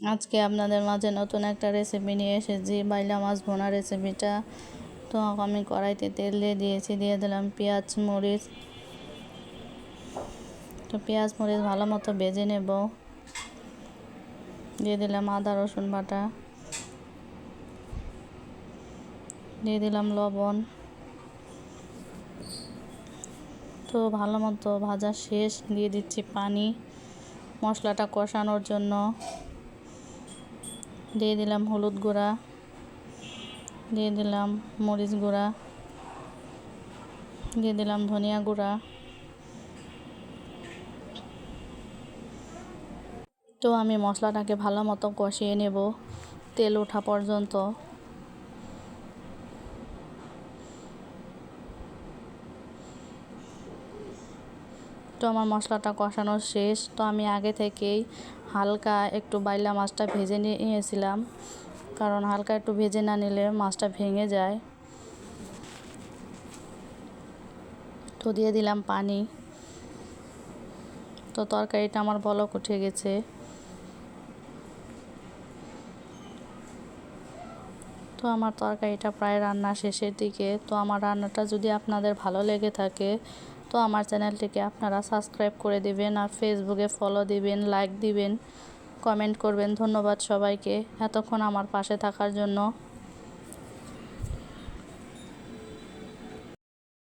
আজকে আপনাদের মাঝে নতুন একটা রেসিপি নিয়ে এসেছি, বাইলা মাছ ভোনা রেসিপিটা তো আমি কড়াইতে তেল দিয়ে দিয়েছি, দিয়ে দিলাম পেঁয়াজ, মরিচ। তো পেঁয়াজ, মরিচ ভালো মতো ভেজে নেব। দিয়ে দিলাম আদা, রসুন বাটা। দিয়ে দিলাম লবণ। তো ভালো মতো ভাজা শেষ, দিয়ে দিচ্ছি পানি। মশলাটা কষানোর জন্য। দিয়ে দিলাম হলুদ গুঁড়া, দিয়ে দিলাম মরিচ গুঁড়া, দিয়ে দিলাম ধনিয়া গুঁড়া। তো আমি মশলাটাকে ভালো মতো কষিয়ে নেব তেল ওঠা পর্যন্ত। তো আমার মশলাটা কষানো শেষ। তো আমি আগে থেকেই হালকা একটু বাইলা মাছটা ভেজে নিয়েছিলাম। কারণ হালকা একটু ভেজে না নিলে মাছটা ভেঙে যায়। তো দিয়ে দিলাম পানি। তো তরকারিটা আমার বলক উঠে গেছে। তো আমার তরকারিটা প্রায় রান্না শেষের দিকে। তো আমার রান্নাটা যদি আপনাদের ভালো লেগে থাকে তো আমার চ্যানেলটিকে আপনারা সাবস্ক্রাইব করে দিবেন আর ফেসবুকে ফলো দিবেন লাইক দিবেন কমেন্ট করবেন। ধন্যবাদ সবাইকে এতক্ষণ আমার পাশে থাকার জন্য।